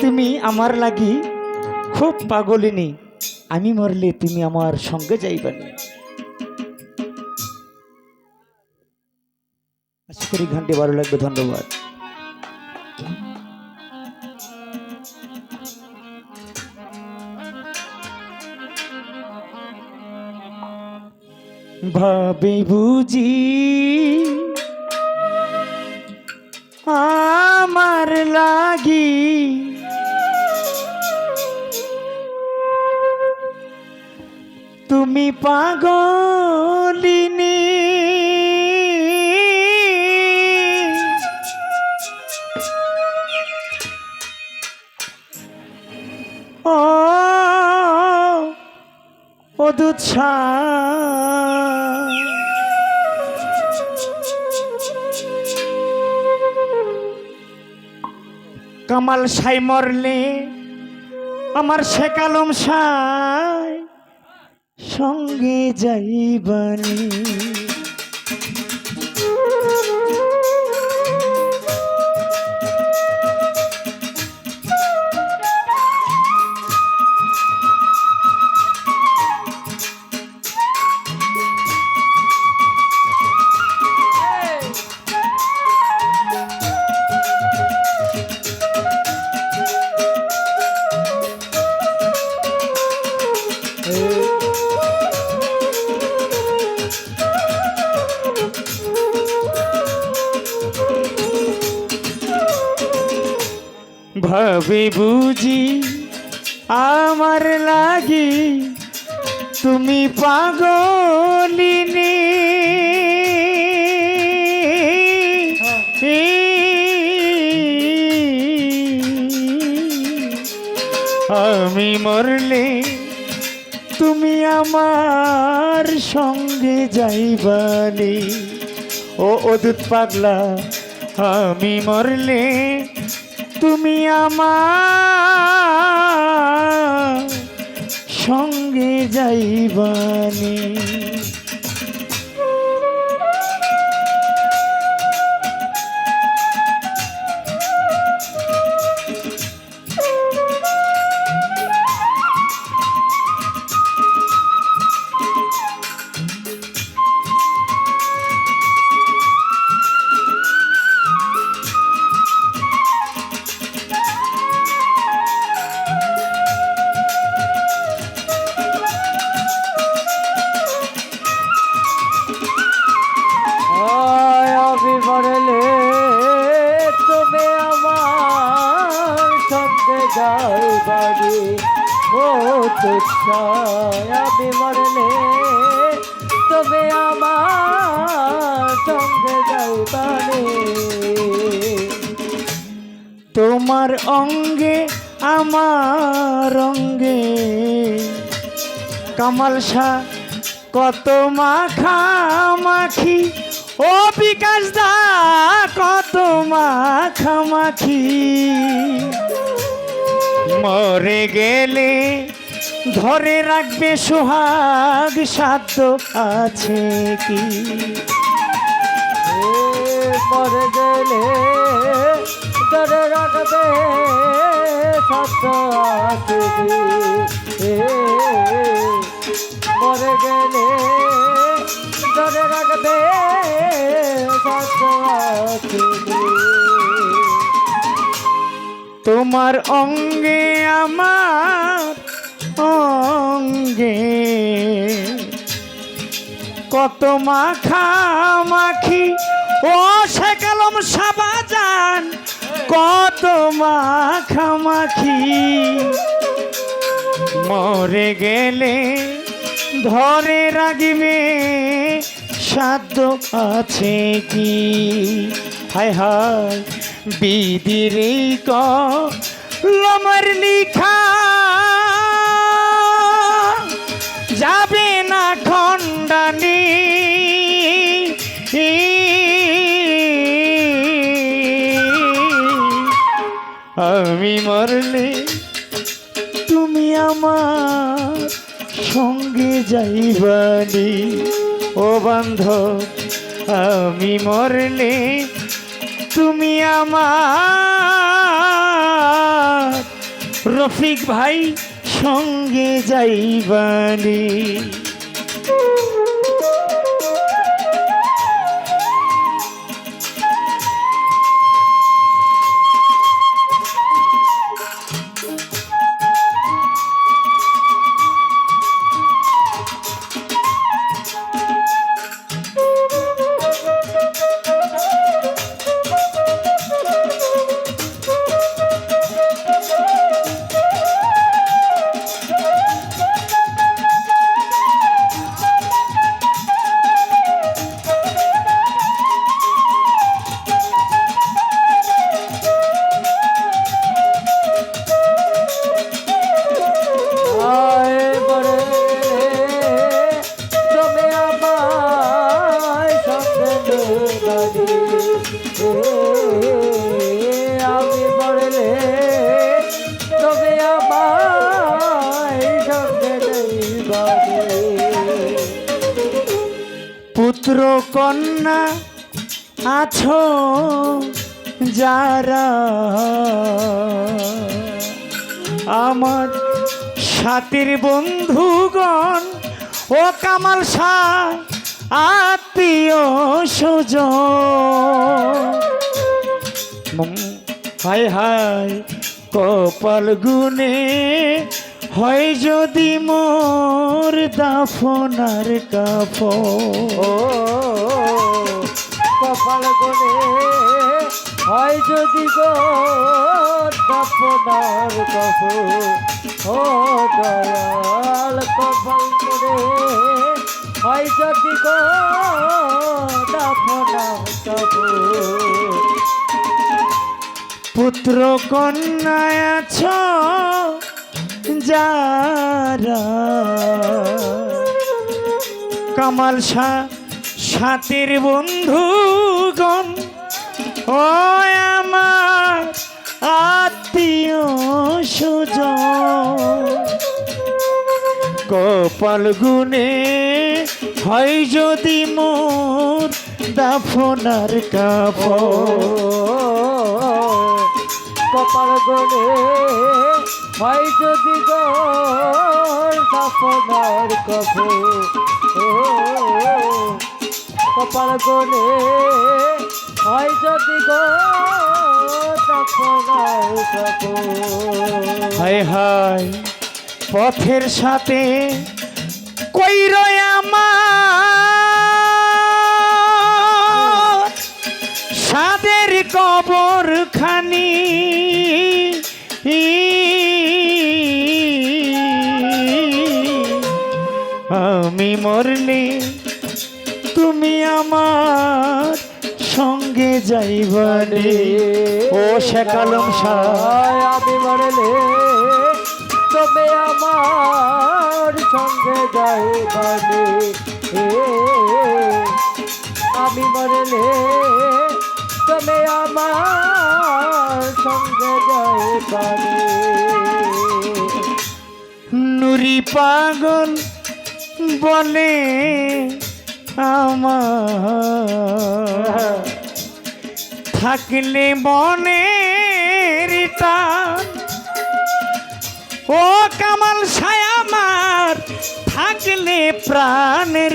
তুমি আমার লাগি খুব পাগলিনী। আমি মরলে তুমি আমার সঙ্গে যাইবানি। আশা করি ঘন্টে ভালো লাগবে, ধন্যবাদ। ভাবে বুঝি আমার লাগি তুমি পাগলিনী। ও ও দুচ্ছা কামাল সাই মরলে আমার শেকালম সাই সঙ্গে যাইবানি। ভাবে বুঝি আমার লাগি তুমি পাগলিনী আমি মরলে তুমি আমার সঙ্গে যাইবানি। ও অদুত পাগলা আমি মরলে তুমি আমার সঙ্গে যাইবানি। মরলে তুমি আমার সঙ্গে যাই বাড়ি তোমার অঙ্গে, আমার অঙ্গে, কামাল শাহ কত মাখামাখি ও বিকাশ দা কত মাখামাখি মরে গেলে ধরে রাখবে সোহাগ সাধ্য আছে কি? মরে গেলে ধরে রাখবে সত্য আছে এ মরে গেলে ধরে রাখবে সত্য আছে তোমার অঙ্গে আমার অঙ্গে কত মাখামাখি ও শেখালম সাবাজান কত মাখামাখি মরে গেলে ধরে রাগিবে, সাধ্য আছে কি? হায় হায় বিদির কলমের লিখা আমি মরলে তুমি আমার সঙ্গে যাইবানি। ও বান্ধব, আমি মরলে তুমি আমার রফিক ভাই সঙ্গে যাইবানি। আমি তুমি আমায় পুত্র কন্যা আছো যারা আমার সাথীর বন্ধুগণ ও কামাল শাহ আত্মীয় সুজন হায় হায়, কপাল গুনে হয় যদি মোর দাফনার কাফ কপাল গনে হয় যদি গো দাপনার কহ ও দয়াল, কপাল গনে পুত্র কন্যা আছো যারা। কামাল শাহ সাথীর বন্ধুগণ ও আমার আত্মীয় সুজন কপাল গুনে হয় যদি মোর দাফনার কাপ কপাল গনে হয় যদি কহ ও কপাল গনে হয় যদি গো দাপনার কহ হায় হায় পথের সাথে কই রয় আমার যাইবানে। ও শেখালম আয় আমি মরলে তবে আমার সঙ্গে যাইবানে। আমি মরলে তবে আমার সঙ্গে যাইবানে। নুরি পাগল বলে আমার। থাকলে টান ও কামাল সায়ামার থাকলে প্রাণের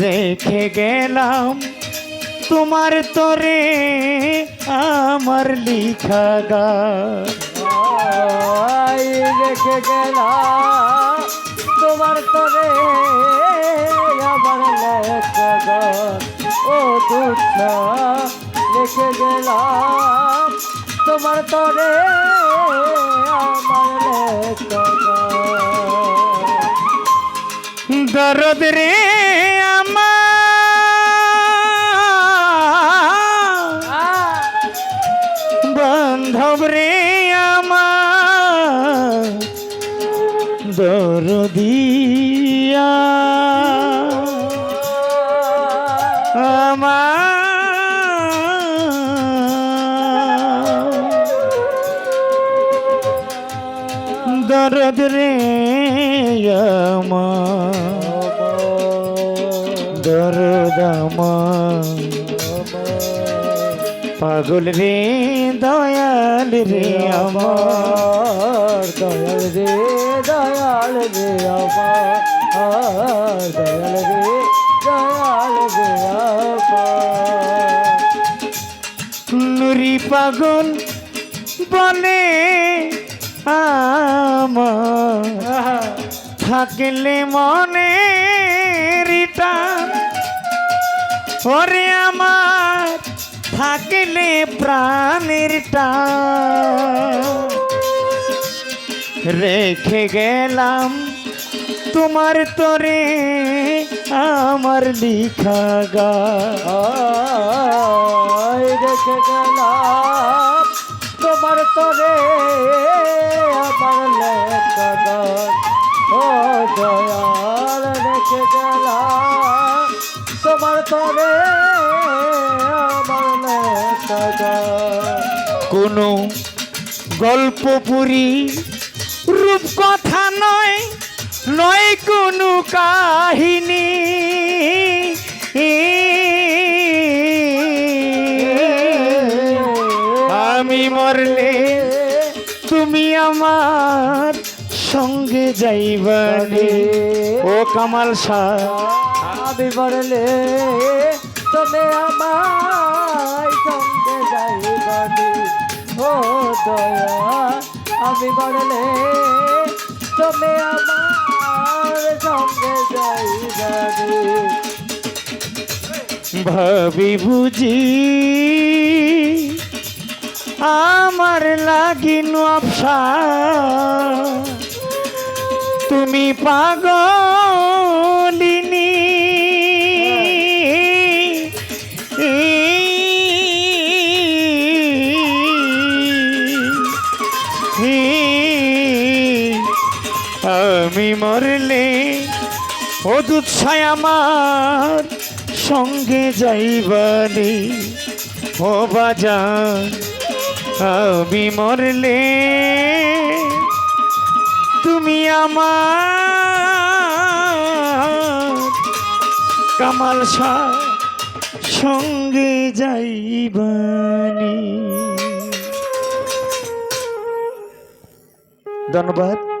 রেখে গেলাম তোমার তরে আমার লিখা আই রেখে গেলাম। তোমার তরে গান। ও দুঃখ লিখে গেলাম তোমার তরে আমার। দরদ রে আমার দরদ রে আমার পাগল রে দয়াল রে আমার। দয়াল রে দয়াল রে আমার। দয়াল রে দয়াল রে নুরি পাগল বলে আমার থাকলে মনে রিটা। ওরে আমার থাকলে প্রাণের রেখে গেলাম তোমার তরে আমার লিখা গা। লেখা কোনো রূপ কথা নয় নয় কোনো কাহিনী। আমি মরলে তুমি আমার সঙ্গে যাইবানি। ও কামাল শাহ। আমি বললে তুমি আমার সঙ্গে যাইবানি। ও দয়া আমি বললে তুমি আমার সঙ্গে যাইবানি। ভাবি বুঝি, আমার লাগিন আপসা। তুমি পাগলিনী ছায় আমার সঙ্গে যাইবানি। ও আমি মরলে তুমি আমার কামাল শাহ সঙ্গে যাইবানি। ধন্যবাদ।